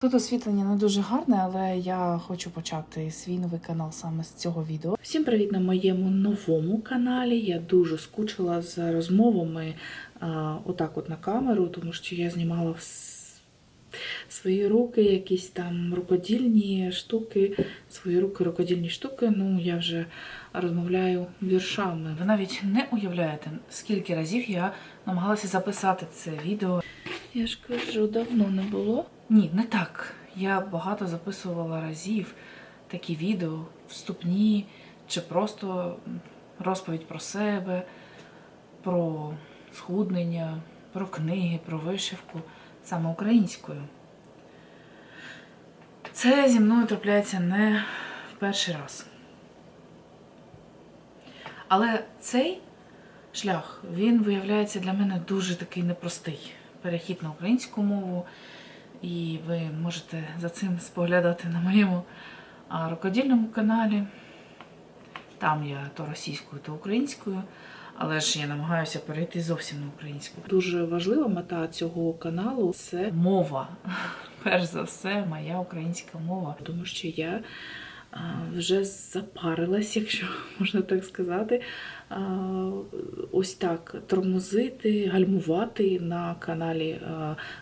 Тут освітлення не дуже гарне, але я хочу почати свій новий канал саме з цього відео. Всім привіт на моєму новому каналі. Я дуже скучила за розмовами а, отак от на камеру, тому що я знімала вс- свої руки, якісь там рукодільні штуки, свої руки рукодільні штуки. Ну, я вже розмовляю віршами. Ви навіть не уявляєте, скільки разів я намагалася записати це відео. Я ж кажу, давно не було. Ні, не так. Я багато записувала разів такі відео, вступні чи просто розповідь про себе, про схуднення, про книги, про вишивку саме українською. Це зі мною трапляється не в перший раз. Але цей шлях, він виявляється для мене дуже такий непростий. Перехід на українську мову. І ви можете за цим споглядати на моєму рукодільному каналі. Там я то російською, то українською, але ж я намагаюся перейти зовсім на українську. Дуже важлива мета цього каналу це мова. Перш за все, моя українська мова. Тому що я вже запарилась, якщо можна так сказати, ось так тормозити, гальмувати на каналі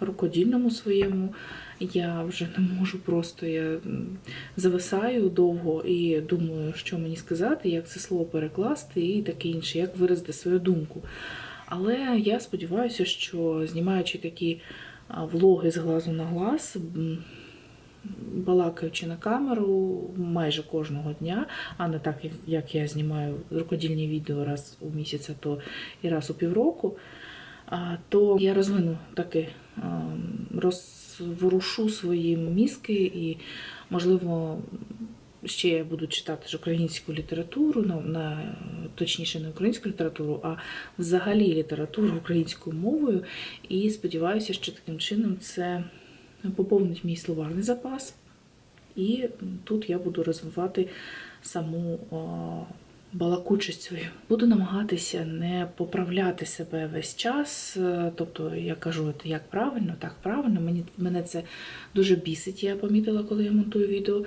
рукодільному своєму. Я вже не можу просто я зависаю довго і думаю, що мені сказати, як це слово перекласти і таке інше, як виразити свою думку. Але я сподіваюся, що знімаючи такі влоги з глазу на глаз, балакаючи на камеру майже кожного дня, а не так, як- я знімаю рукодільні відео раз у місяць, а то і раз у півроку, то я розвину таки, розворушу свої мізки і, можливо, ще я буду читати ж українську літературу, на, на точніше не українську літературу, а взагалі літературу українською мовою. І сподіваюся, що таким чином це поповнить мій словарний запас. І тут я буду розвивати саму балакучість свою. Буду намагатися не поправляти себе весь час. е, Тобто я кажу, як правильно, так правильно. Мені мене це дуже бісить, я помітила, коли я монтую відео.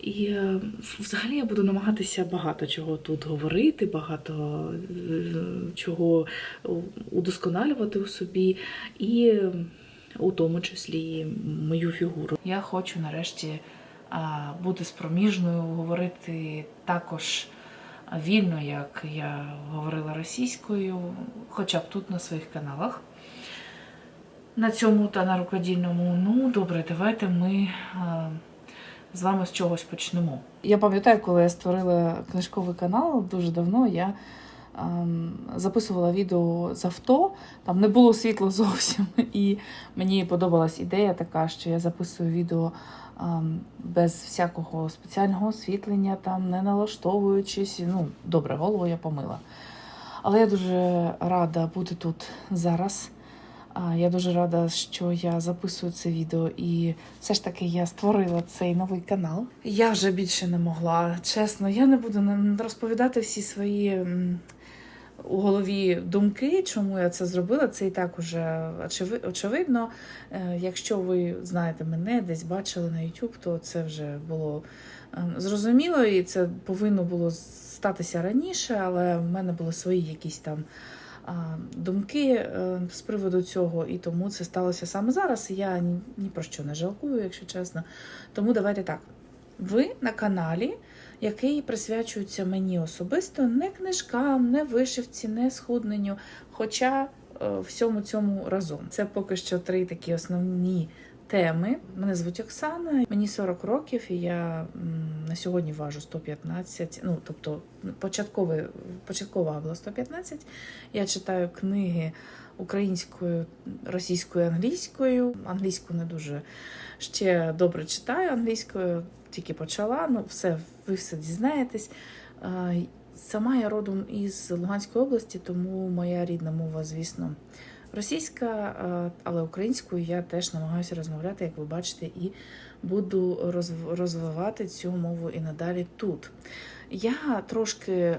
І е, взагалі я буду намагатися багато чого тут говорити, багато е, чого удосконалювати у собі. І у тому числі і мою фігуру. Я хочу нарешті бути спроміжною, говорити також вільно, як я говорила російською, хоча б тут на своїх каналах. На цьому та на рукодільному. Ну, добре, давайте ми а, з вами з чогось почнемо. Я пам'ятаю, коли я створила книжковий канал дуже давно, я записувала відео з авто, там не було світла зовсім. І мені подобалась ідея така, що я записую відео ем, без всякого спеціального освітлення, там не налаштовуючись. Ну, добре, голову я помила. Але я дуже рада бути тут зараз. Я дуже рада, що я записую це відео, і все ж таки я створила цей новий канал. Я вже більше не могла. Чесно, я не буду розповідати всі свої у голові думки, чому я це зробила. Це і так уже очевидно. Е, Якщо ви знаєте мене, десь бачили на YouTube, то це вже було е, зрозуміло, і це повинно було статися раніше, але в мене були свої якісь там думки е, з приводу цього, і тому це сталося саме зараз. Я ні, ні про що не жалкую, якщо чесно. Тому давайте так. Ви на каналі, який присвячується мені особисто, не книжкам, не вишивці, не схудненню, хоча е, всьому цьому разом. Це поки що три такі основні теми. Мене звуть Оксана, мені 40 років, і я на сьогодні важу 115, ну тобто початкова була 115. Я читаю книги українською, російською, англійською. Англійську не дуже ще добре читаю англійською, тільки почала. Ну, все, ви все дізнаєтесь. Сама я родом із Луганської області, тому моя рідна мова, звісно, російська, але українською я теж намагаюся розмовляти, як ви бачите, і буду розв- розвивати цю мову і надалі тут. Я трошки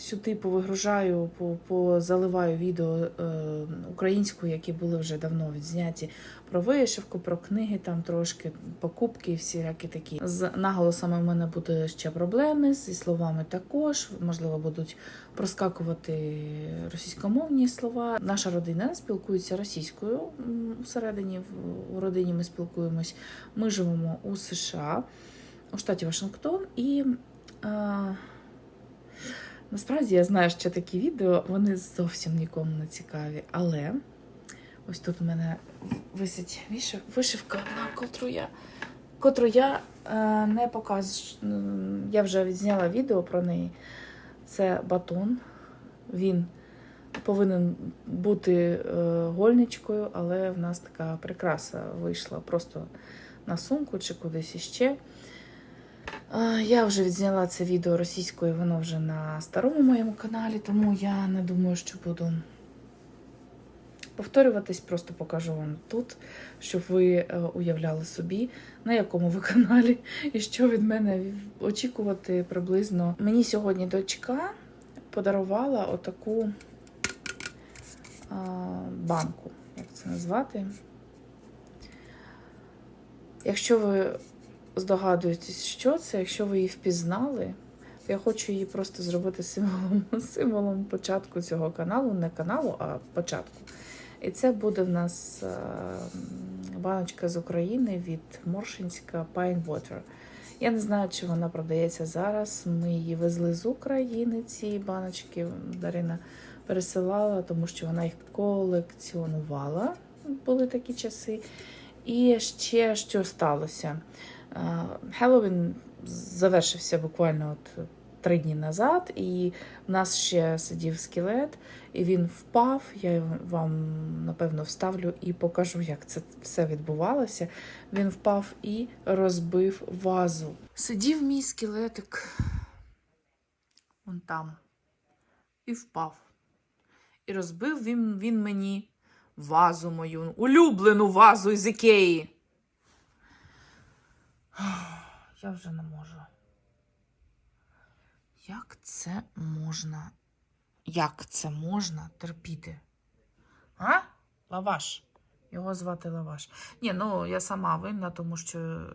сюди повигружаю, по- позаливаю відео е, українською, які були вже давно відзняті про вишивку, про книги, там трошки покупки, і всілякі такі. З наголосами в мене буде ще проблеми, зі словами також. Можливо, будуть проскакувати російськомовні слова. Наша родина спілкується російською всередині. У родині ми спілкуємось. Ми живемо у США, у штаті Вашингтон, і е, насправді я знаю, що такі відео вони зовсім нікому не цікаві. Але ось тут у мене висить вишивка одна, котру я, котру я е, не показую. Я вже відзняла відео про неї. Це батон. Він повинен бути е, гольничкою, але в нас така прикраса вийшла просто на сумку чи кудись іще. Я вже відзняла це відео російською, воно вже на старому моєму каналі, тому я не думаю, що буду повторюватись, просто покажу вам тут, щоб ви е, уявляли собі, на якому ви каналі і що від мене очікувати приблизно. Мені сьогодні дочка подарувала отаку банку, як це назвати. Якщо ви здогадуєтесь, що це, якщо ви її впізнали, я хочу її просто зробити символом, символом початку цього каналу, не каналу, а початку. І це буде в нас е, баночка з України від Моршинська Pine Water. Я не знаю, чи вона продається зараз. Ми її везли з України, ці баночки. Дарина пересилала, тому що вона їх колекціонувала. Були такі часи. І ще що сталося? Е, Хеллоуін завершився буквально от три дні назад, і в нас ще сидів скелет, і він впав. Я вам напевно вставлю і покажу, як це все відбувалося. Він впав і розбив вазу. Сидів мій скелетик вон там і впав. І розбив він, він мені вазу мою, улюблену вазу із Ікеї. Я вже не можу. Як це можна? Як це можна терпіти? А? Лаваш. Його звати Лаваш. Ні, ну я сама винна, тому що е,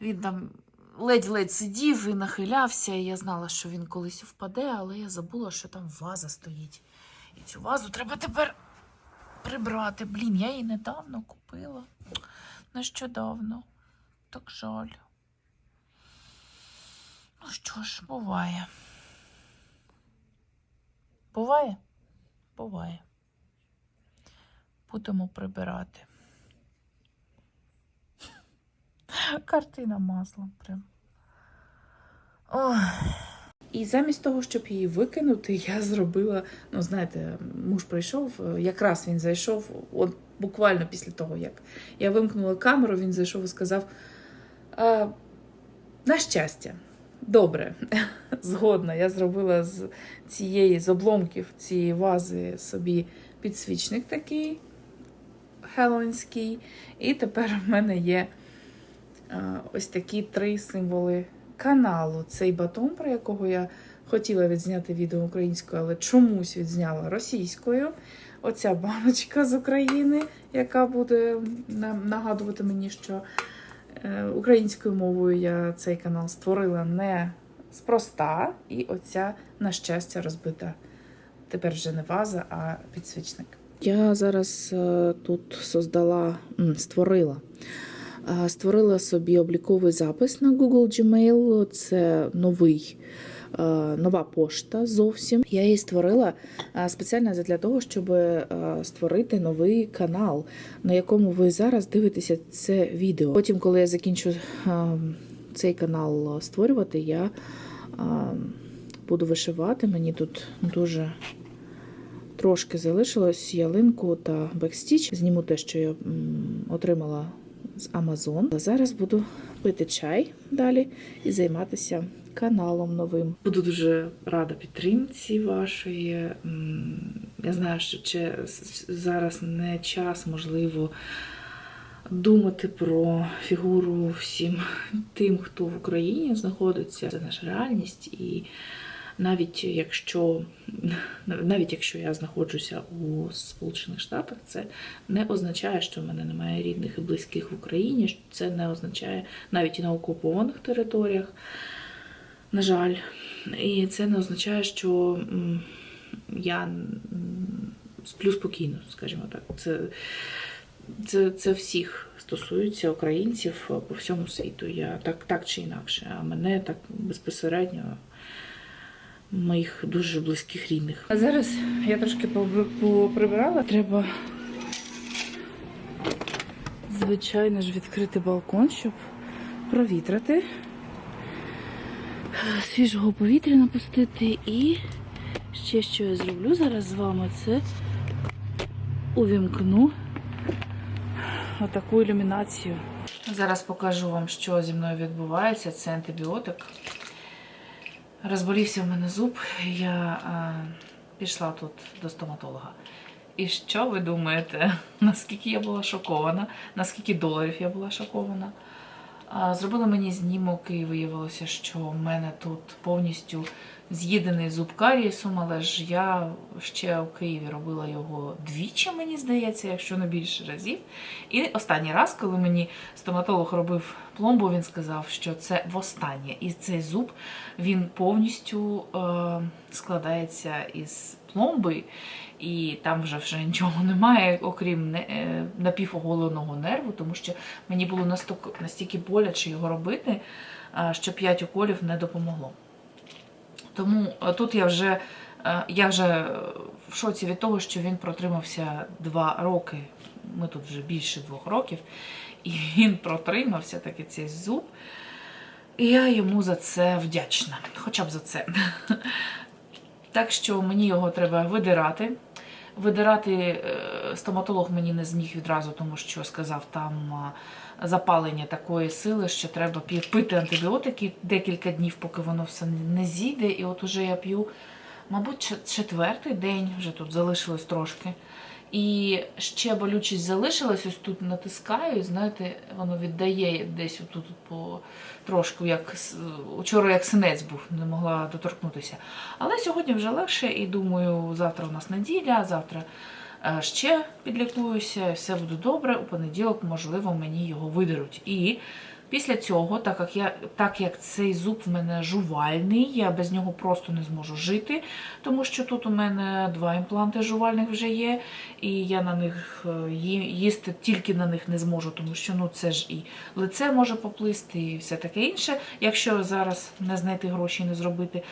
він там ледь-ледь сидів і нахилявся, і я знала, що він колись впаде, але я забула, що там ваза стоїть. І цю вазу треба тепер прибрати. Блін, я її недавно купила. Нещодавно. Так жаль. Ну що ж, буває. Буває? Буває. Будемо прибирати. Картина маслом прям. Ой. І замість того, щоб її викинути, я зробила, ну знаєте, муж прийшов, е, якраз він зайшов, от буквально після того, як я вимкнула камеру, він зайшов і сказав: на щастя, добре, згодна, я зробила з цієї, з обломків цієї вази собі підсвічник такий хеллоуінський. І тепер в мене є ось такі три символи каналу. Цей батон, про якого я хотіла відзняти відео українською, але чомусь відзняла російською. Оця баночка з України, яка буде нагадувати мені, що е, українською мовою я цей канал створила не спроста. І оця, на щастя, розбита тепер вже не ваза, а підсвічник. Я зараз е, тут создала, створила. Е, Створила собі обліковий запис на Google Gmail. Це новий, е, нова пошта зовсім. Я її створила е, спеціально для того, щоб е, створити новий канал, на якому ви зараз дивитеся це відео. Потім, коли я закінчу е, цей канал створювати, я е, буду вишивати. Мені тут дуже трошки залишилось ялинку та бекстіч. Зніму те, що я отримала з Amazon. Зараз буду пити чай далі і займатися каналом новим. Буду дуже рада підтримці вашої. Я знаю, що зараз не час, можливо, думати про фігуру всім тим, хто в Україні знаходиться. Це наша реальність і навіть якщо, навіть якщо я знаходжуся у Сполучених Штатах, це не означає, що в мене немає рідних і близьких в Україні. Це не означає навіть і на окупованих територіях, на жаль. І це не означає, що я сплю спокійно, скажімо так. Це, це, це всіх стосується українців по всьому світу. Я так, так чи інакше, а мене так безпосередньо моїх дуже близьких рідних. А зараз я трошки поприбирала. Треба, звичайно ж, відкрити балкон, щоб провітрити, свіжого повітря напустити. І ще що я зроблю зараз з вами, це увімкну отаку ілюмінацію. Зараз покажу вам, що зі мною відбувається. Це антибіотик. Розболівся в мене зуб, я а, пішла тут до стоматолога. І що ви думаєте? Наскільки я була шокована, наскільки доларів я була шокована? Зробили мені знімок і виявилося, що в мене тут повністю з'їдений зуб карієсом, але ж я ще у Києві робила його двічі, мені здається, якщо не більше разів. І останній раз, коли мені стоматолог робив пломбу, він сказав, що це востаннє. І цей зуб він повністю е, складається із пломби, і там вже вже нічого немає, окрім не, е, напівоголеного нерву, тому що мені було настільки, настільки боляче його робити, е, що 5 уколів не допомогло. Тому е, тут я вже, е, я вже в шоці від того, що він протримався два роки. Ми тут вже більше двох років, і він протримався таки цей зуб. І я йому за це вдячна. Хоча б за це. Так що мені його треба видирати. Видирати е, стоматолог мені не зміг відразу, тому що сказав, там запалення такої сили, що треба пити антибіотики декілька днів, поки воно все не зійде. І от уже я п'ю, мабуть, четвертий день, вже тут залишилось трошки. І ще болючість залишилась, ось тут натискаю, знаєте, воно віддає десь отут по трошку, як учора як синець був, не могла доторкнутися. Але сьогодні вже легше, і думаю, завтра у нас неділя, завтра е, ще підлікуюся, все буде добре. У понеділок, можливо, мені його видеруть. І після цього, так як я так як цей зуб в мене жувальний, я без нього просто не зможу жити, тому що тут у мене два імпланти жувальних вже є, і я на них е, їсти тільки на них не зможу, тому що ну це ж і лице може поплисти, і все таке інше, якщо зараз не знайти гроші і не зробити.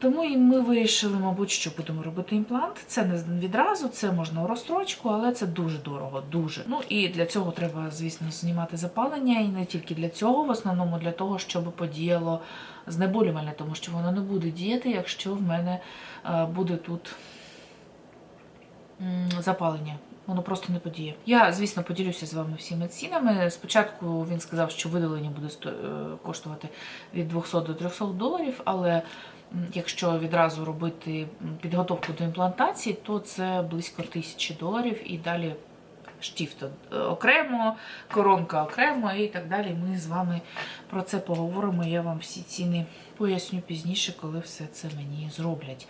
Тому і ми вирішили, мабуть, що будемо робити імплант. Це не відразу, це можна у розстрочку, але це дуже дорого, дуже. Ну і для цього треба, звісно, знімати запалення, і не тільки для цього, в основному для того, щоб подіяло знеболювальне, тому що воно не буде діяти, якщо в мене е, буде тут запалення. Воно просто не подіє. Я, звісно, поділюся з вами всіми цінами. Спочатку він сказав, що видалення буде е, коштувати від 200 до 300 доларів, але якщо відразу робити підготовку до імплантації, то це близько тисячі доларів і далі штіфт е, окремо, коронка окремо і так далі. Ми з вами про це поговоримо. Я вам всі ціни поясню пізніше, коли все це мені зроблять.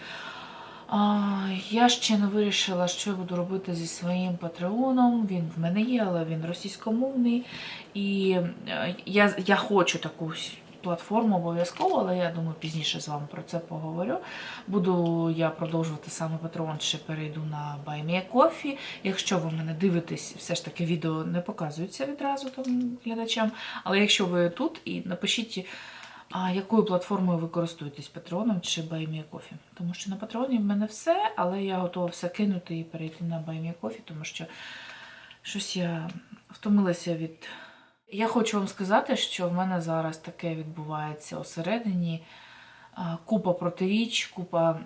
Я ще не вирішила, що я буду робити зі своїм патреоном. Він в мене є, але він російськомовний. І е, я, я хочу таку платформу обов'язково, але я думаю, пізніше з вами про це поговорю. Буду я продовжувати саме патреон, ще перейду на BuyMeACoffee. Якщо ви мене дивитесь, все ж таки відео не показується відразу там глядачам. Але якщо ви тут, і напишіть. А якою платформою ви користуєтесь Патреоном чи BuyMeACoffee? Тому що на Патреоні в мене все, але я готова все кинути і перейти на BuyMeACoffee, тому що щось я втомилася від. Я хочу вам сказати, що в мене зараз таке відбувається осередині. Купа протиріч, купа.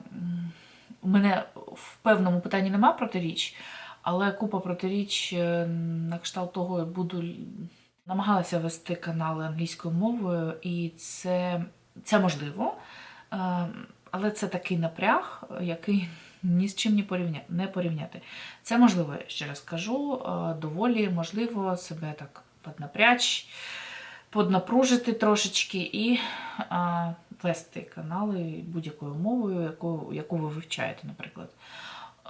У мене в певному питанні нема протиріч, але купа протиріч е, на кшталт того, я буду намагалася вести канали англійською мовою, і це, це можливо. Е, Але це такий напряг, який ні з чим не порівняти. Це можливо, я ще раз кажу, е, доволі можливо себе так поднапрячь, поднапружити трошечки і а, вести канали будь-якою мовою, яку, яку ви вивчаєте, наприклад.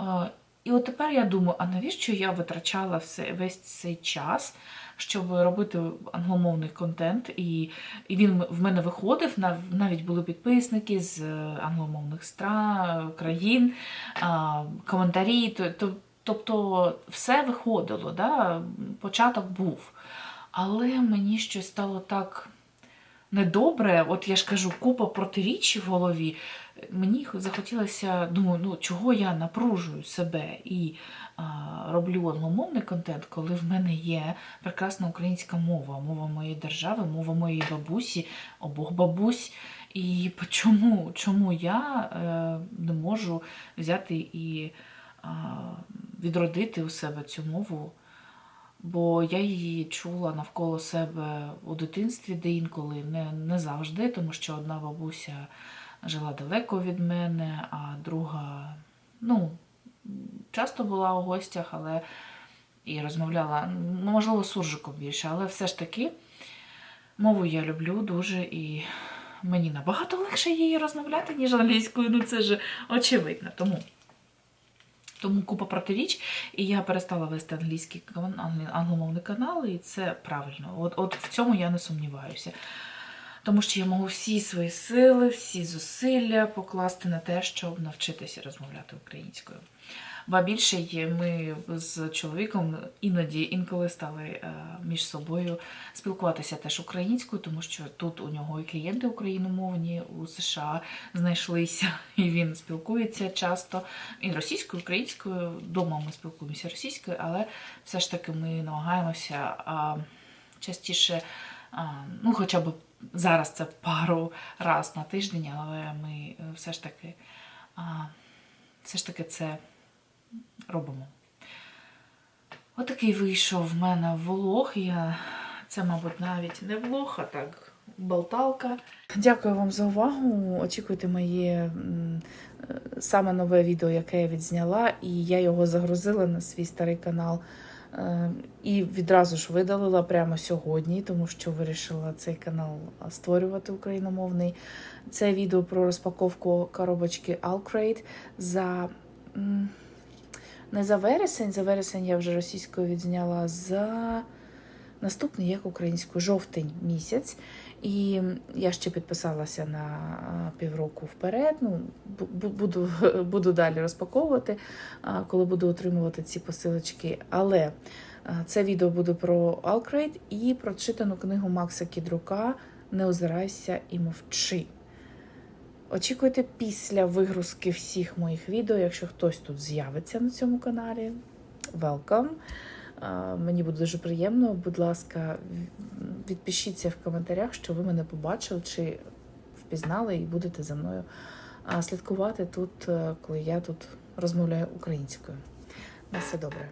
Е, І от тепер я думаю, а навіщо я витрачала все, весь цей час, щоб робити англомовний контент, і, і він в мене виходив, нав- навіть були підписники з е, англомовних стран, країн, а, коментарі, то, то, тобто все виходило, да? початок був. Але мені щось стало так недобре, от я ж кажу, купа протиріч в голові. Мені захотілося, думаю, ну чого я напружую себе і а, роблю англомовний контент, коли в мене є прекрасна українська мова, мова моєї держави, мова моєї бабусі, обох бабусь. І чому, чому я е, не можу взяти і а, відродити у себе цю мову? Бо я її чула навколо себе у дитинстві, де інколи не, не завжди, тому що одна бабуся жила далеко від мене, а друга, ну, часто була у гостях, але і розмовляла, ну, можливо, суржиком більше, але все ж таки мову я люблю дуже і мені набагато легше її розмовляти, ніж англійською. Ну це ж очевидно. Тому. Тому купа протиріч, і я перестала вести англійський англомовний канал, і це правильно. От, от в цьому я не сумніваюся. Тому що я можу всі свої сили, всі зусилля покласти на те, щоб навчитися розмовляти українською. Ба більше є, ми з чоловіком іноді інколи стали е, між собою спілкуватися теж українською, тому що тут у нього і клієнти україномовні у США знайшлися, і він спілкується часто і російською, і українською. Дома ми спілкуємося російською, але все ж таки ми намагаємося частіше, ну хоча б зараз це пару раз на тиждень, але ми е, все ж таки, все ж таки це робимо. Отакий вийшов в мене влог. Я... Це, мабуть, навіть не влог, а так болталка. Дякую вам за увагу. Очікуйте моє е, саме нове відео, яке я відзняла, і я його загрузила на свій старий канал. Е, І відразу ж видалила прямо сьогодні, тому що вирішила цей канал створювати україномовний. Це відео про розпаковку коробочки Alcrate за. Не за вересень, за вересень я вже російською відзняла за наступний, як українською, жовтень місяць. І я ще підписалася на півроку вперед. Ну, бу- бу- буду, буду далі розпаковувати, коли буду отримувати ці посилочки. Але це відео буде про Alcrate і про читану книгу Макса Кідрука Не озирайся і мовчи. Очікуйте після вигрузки всіх моїх відео, якщо хтось тут з'явиться на цьому каналі. Welcome. Мені буде дуже приємно. Будь ласка, відпишіться в коментарях, що ви мене побачили чи впізнали, і будете за мною слідкувати тут, е, коли я тут розмовляю українською. На все добре.